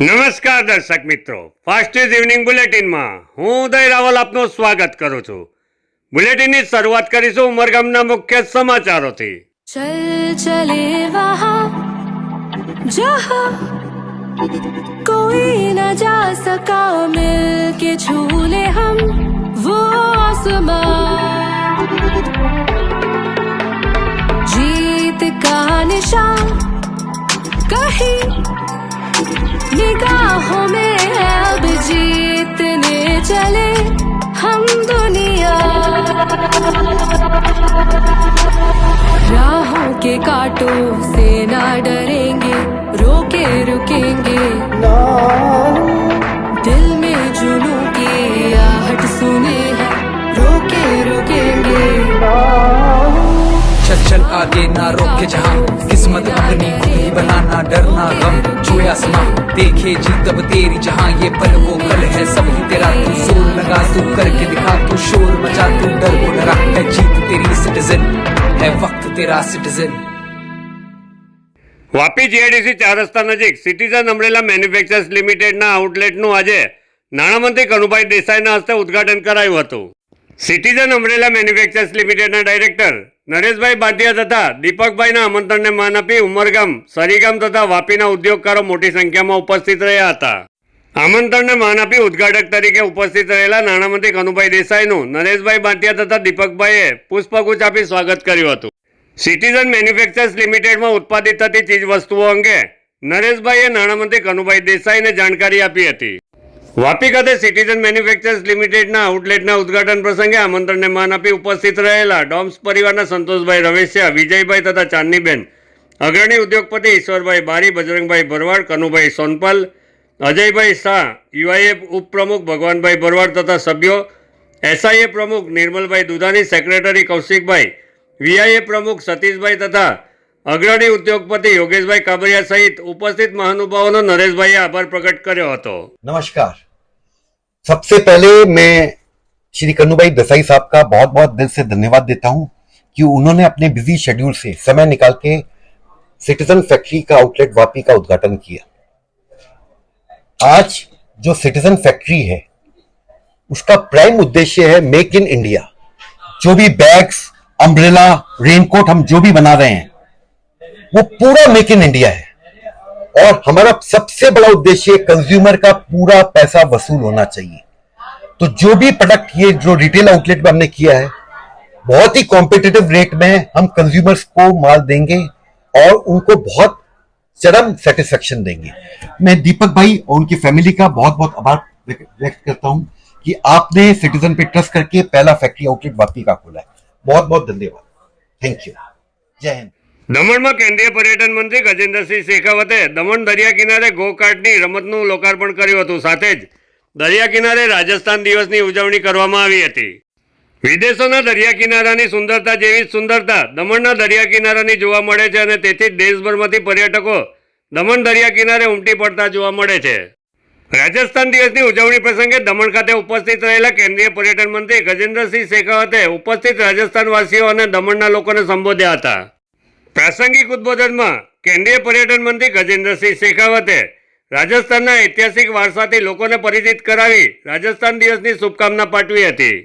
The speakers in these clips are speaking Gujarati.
નમસ્કાર દર્શક મિત્રો. ફાસ્ટ ફાસ્ટેસ્ટ ઇવનિંગ બુલેટિનમાં હું ઉદય રાવલ આપનું સ્વાગત કરું છું. બુલેટિનની શરૂઆત કરીશું ઉમરગામના મુખ્ય સમાચારોથી. ચલ ચલે કોઈ ન જા સકા મિલ કે છૂલે હમ વો આસમાન. જીત કા નિશાન કહી निगाहों में अब जीतने चले हम दुनिया। राहों के कांटों से ना डरेंगे, रोके रुकेंगे। दिल में जुनू की आहट सुने हैं, रोके रुकेंगे। चल चल आगे ना रोके जहाँ, किस्मत अपनी खुद ही बनाना डरना गम छुए आसमां देखे जीत अब तेरी जहाँ ये पल वो कल है सब ही तेरा तू जोर लगा तू करके दिखा तू शोर मचा तू डर को डरा है जीत तेरी सिटीजन है वक्त तेरा सिटीजन વાપી જીઆઈડીસી ચાર રસ્તા નજીક સિટીઝન અમરેલા મેન્યુફેક્ચર્સ લિમિટેડના આઉટલેટનું આજે નાણામંત્રી કનુભાઈ દેસાઈના હસ્તે ઉદ્ઘાટન કરાયું હતું સિટીઝન અમરેલા મેન્યુફેક્ચર્સ લિમિટેડના ડાયરેક્ટર નરેશભાઈ બાંધિયા તથા દીપકભાઈના આમંત્રણને માન આપી ઉમરગામ, સરીગામ તથા વાપીના ઉદ્યોગકારો મોટી સંખ્યામાં ઉપસ્થિત રહ્યા હતા. આમંત્રણને માન આપી ઉદ્ઘાટક તરીકે ઉપસ્થિત રહેલા નાણામંત્રી કનુભાઈ દેસાઈનું નરેશભાઈ બાંટિયા તથા દીપકભાઈએ પુષ્પગુચ્છ આપી સ્વાગત કર્યું હતું. સિટીઝન મેન્યુફેક્ચર્સ લિમિટેડમાં ઉત્પાદિત થતી ચીજવસ્તુઓ અંગે નરેશભાઈએ નાણામંત્રી કનુભાઈ દેસાઈને જાણકારી આપી હતી. વાપી ખાતે સિટીઝન મેન્યુફેક્ચર્સ લિમિટેડના આઉટલેટના ઉદઘાટન પ્રસંગે આમંત્રણને માન આપી ઉપસ્થિત રહેલા ડોમ્સ પરિવારના સંતોષભાઈ રમેશિયા વિજયભાઈ તથા ચાંદનીબેન. અગ્રણી ઉદ્યોગપતિ ઈશ્વરભાઈ બારી, બજરંગભાઈ ભરવાડ, કનુભાઈ સોનપાલ, અજયભાઈ શાહ યુઆઈએફ ઉપપ્રમુખ ભગવાનભાઈ ભરવાડ તથા સભ્યો, એસઆઈએ પ્રમુખ નિર્મલભાઈ દુધાની, સેક્રેટરી કૌશિકભાઈ, વીઆઈએ પ્રમુખ સતીશભાઈ તથા અગ્રણી ઉદ્યોગપતિ યોગેશભાઈ કાબરિયા સહિત ઉપસ્થિત મહાનુભાવોનો નરેશભાઈએ આભાર પ્રગટ કર્યો હતો. નમસ્કાર. सबसे पहले मैं श्री कन्नूभाई देसाई साहब का बहुत बहुत दिल से धन्यवाद देता हूँ कि उन्होंने अपने बिज़ी शेड्यूल से समय निकाल के सिटीजन फैक्ट्री का आउटलेट वापी का उद्घाटन किया। आज जो सिटीजन फैक्ट्री है, उसका प्राइम उद्देश्य है मेक इन इंडिया जो भी बैग्स अम्ब्रेला रेनकोट हम जो भी बना रहे हैं, वो पूरा मेक इन इंडिया है। और हमारा सबसे बड़ा उद्देश्य कंज्यूमर का पूरा पैसा वसूल होना चाहिए। तो जो भी प्रोडक्ट ये जो रिटेल आउटलेट में हमने किया है, बहुत ही कॉम्पिटेटिव रेट में हम कंज्यूमर्स को माल देंगे और उनको बहुत चरम सेटिस्फेक्शन देंगे। मैं दीपक भाई और उनकी फैमिली का बहुत बहुत आभार व्यक्त करता हूँ कि आपने सिटीजन पे ट्रस्ट करके पहला फैक्ट्री आउटलेट वापी का खोला है। बहुत बहुत धन्यवाद। थैंक यू जय हिंद। દમણમાં કેન્દ્રીય પર્યટન મંત્રી ગજેન્દ્રસિંહ શેખાવતે દમણ દરિયા કિનારે ગોકાર્ટની રમતનું લોકાર્પણ કર્યું હતું. સાથે જ દરિયા કિનારે રાજસ્થાન દિવસની ઉજવણી કરવામાં આવી હતી. વિદેશોના દરિયા કિનારાની સુંદરતા જેવી જ સુંદરતા દમણના દરિયા કિનારાની જોવા મળે છે અને તેથી જ દેશભરમાંથી પર્યટકો દમણ દરિયા કિનારે ઉમટી પડતા જોવા મળે છે. રાજસ્થાન દિવસની ઉજવણી પ્રસંગે દમણ ખાતે ઉપસ્થિત રહેલા કેન્દ્રીય પર્યટન મંત્રી ગજેન્દ્રસિંહ શેખાવતે ઉપસ્થિત રાજસ્થાનવાસીઓ અને દમણના લોકોને સંબોધ્યા હતા. પ્રાસંગિક ઉદ્બોધનમાં કેન્દ્રીય પર્યટન મંત્રી ગજેન્દ્રસિંહ શેખાવતે રાજસ્થાનના ઐતિહાસિક વારસાથી લોકોને પરિચિત કરાવી રાજસ્થાન દિવસની શુભકામના પાઠવી હતી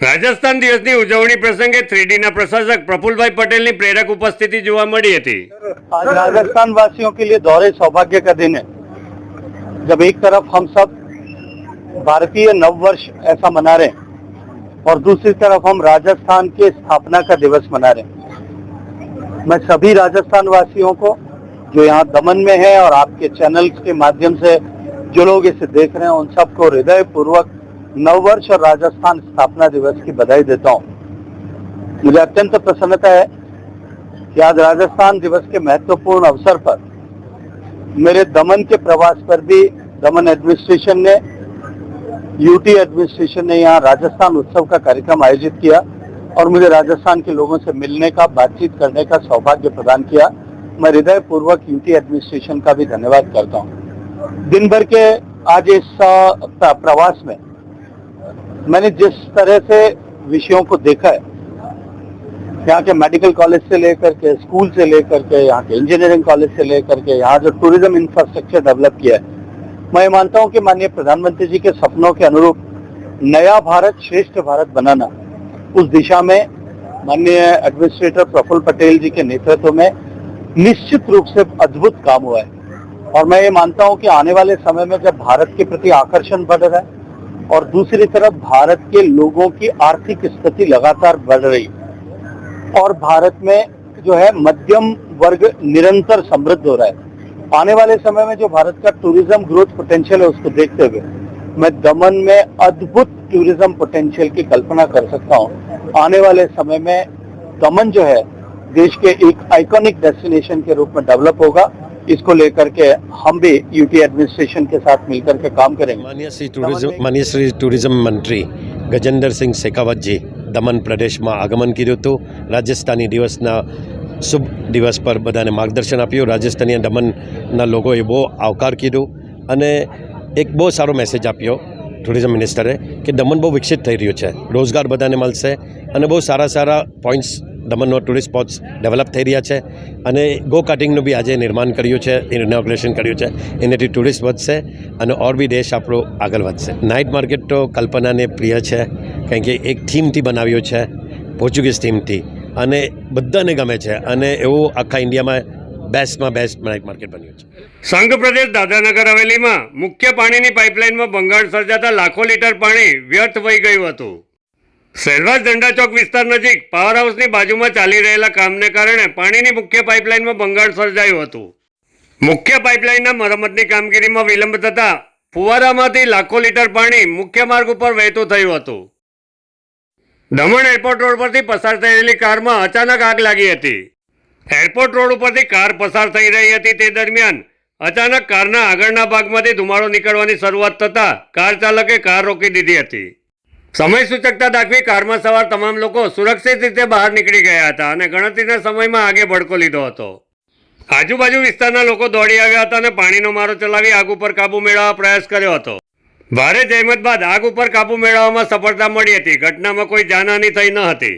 રાજસ્થાન દિવસની ઉજવણી પ્રસંગે થ્રીડીના પ્રશાસક પ્રફુલભાઈ પટેલની પ્રેરક ઉપસ્થિતિ જોવા મળી હતી आज राजस्थान वासियों के लिए दौरे सौभाग्य का दिन है जब एक तरफ हम सब भारतीय नव वर्ष ऐसा मना रहे हैं और दूसरी तरफ हम राजस्थान के स्थापना का दिवस मना रहे हैं मैं सभी राजस्थान वासियों को, जो यहाँ दमन में है और आपके चैनल के माध्यम से जो लोग इसे देख रहे हैं, उन सबको हृदय पूर्वक नव वर्ष और राजस्थान स्थापना दिवस की बधाई देता हूँ। मुझे अत्यंत प्रसन्नता है कि आज राजस्थान दिवस के महत्वपूर्ण अवसर पर मेरे दमन के प्रवास पर भी दमन एडमिनिस्ट्रेशन ने यूटी एडमिनिस्ट्रेशन ने यहाँ राजस्थान उत्सव का कार्यक्रम आयोजित किया। और मुझे राजस्थान के लोगों से मिलने का, बातचीत करने का सौभाग्य प्रदान किया। मैं हृदय पूर्वक यूटी एडमिनिस्ट्रेशन का भी धन्यवाद करता हूँ। दिन भर के आज इस प्रवास में मैंने जिस तरह से विषयों को देखा है, यहाँ के मेडिकल कॉलेज से लेकर के, स्कूल से लेकर के, यहाँ के इंजीनियरिंग कॉलेज से लेकर के, यहाँ जो टूरिज़्म इंफ्रास्ट्रक्चर डेवलप किया है, मैं मानता हूँ कि माननीय प्रधानमंत्री जी के सपनों के अनुरूप नया भारत, श्रेष्ठ भारत बनाना उस दिशा में माननीय एडमिनिस्ट्रेटर प्रफुल्ल पटेल जी के नेतृत्व में निश्चित रूप से अद्भुत काम हुआ है। और मैं ये मानता हूँ कि आने वाले समय में जब भारत के प्रति आकर्षण बढ़ रहा है और दूसरी तरफ़ भारत के लोगों की आर्थिक स्थिति लगातार बढ़ रही और भारत में जो है मध्यम वर्ग निरंतर समृद्ध हो रहा है। आने वाले समय में जो भारत का टूरिज़्म ग्रोथ पोटेंशियल है उसको देखते हुए मैं दमन में अद्भुत टूरिज्म पोटेंशियल की कल्पना कर सकता हूँ आने वाले समय में दमन जो है देश के एक आइकॉनिक डेस्टिनेशन के रूप में डेवलप होगा इसको लेकर के हम भी यूटी एडमिनिस्ट्रेशन के साथ मिलकर के काम करेंगे માન્ય શ્રી ટુરિઝમ માન્ય શ્રી ટુરિઝમ મંત્રી ગજેન્દ્રસિંહ શેખાવતજી દમણ પ્રદેશમાં આગમન કર્યું હતું રાજસ્થાની દિવસના શુભ દિવસ પર બધાને માર્ગદર્શન આપ્યું રાજસ્થાની અને દમણના લોકોએ બહુ આવકાર કર્યો અને એક બહુ સારો મેસેજ આપ્યો ટુરિઝમ મિનિસ્ટરે કે દમણ બહુ વિકસિત થઈ રહ્યું છે. રોજગાર બધાને મળશે અને બહુ સારા સારા પોઈન્ટ્સ દમણનો ટુરિસ્ટ સ્પોટ્સ ડેવલપ થઈ રહ્યા છે. અને ગો કાર્ટિંગનું બી આજે નિર્માણ કર્યું છે ઇનોગ્રેશન કર્યું છે. એનાથી ટુરિસ્ટ વધશે અને ઓર બી દેશ આપણો આગળ વધશે. નાઇટ માર્કેટ તો કલ્પનાને પ્રિય છે, કારણ કે એક થીમથી બનાવ્યું છે પોર્ચુગીઝ થીમથી અને બધાને ગમે છે. અને એવું આખા ઇન્ડિયામાં બેસ્ટમાં બેસ્ટ નાઇટ માર્કેટ બન્યું છે. સંઘ પ્રદેશ દાદાનગર હવેલીમાં મુખ્ય પાણીની પાઇપલાઇનમાં બંગાળ સર્જાતા લાખો લીટર પાણી વ્યર્થ વહી ગયું હતું. સેલવાસ ઝંડા ચોક વિસ્તાર નજીક પાવર હાઉસની બાજુમાં ચાલી રહેલા કામને કારણે પાણીની મુખ્ય પાઇપલાઇનમાં બંગાળ સર્જાયું હતું. મુખ્ય પાઇપલાઇનના મરમ્મતની કામગીરીમાં વિલંબ થતા ફુવારામાંથી લાખો લીટર પાણી મુખ્ય માર્ગ ઉપર વહેતું થયું હતું. દમણ એરપોર્ટ રોડ પરથી પસાર થયેલી કારમાં અચાનક આગ લાગી હતી. એરપોર્ટ રોડ ઉપરથી કાર પસાર થઈ રહી હતી તે દરમિયાન અચાનક કારના આગળના ભાગમાંથી ધુમાડો નીકળવાની શરૂઆત થતાં કાર ચાલકે કાર રોકી દીધી હતી. સમય સૂચકતા દાખવી કારમાં સવાર તમામ લોકો સુરક્ષિત રીતે બહાર નીકળી ગયા હતા અને ગણતરીના સમયમાં આગે ભડકો લીધો હતો. આજુબાજુ વિસ્તારના લોકો દોડી આવ્યા હતા અને પાણીનો મારો ચલાવી આગ ઉપર કાબુ મેળવવા પ્રયાસ કર્યો હતો. ભારે જહેમત બાદ આગ ઉપર કાબુ મેળવવામાં સફળતા મળી હતી. ઘટનામાં કોઈ જાનહાની થઈ ન હતી.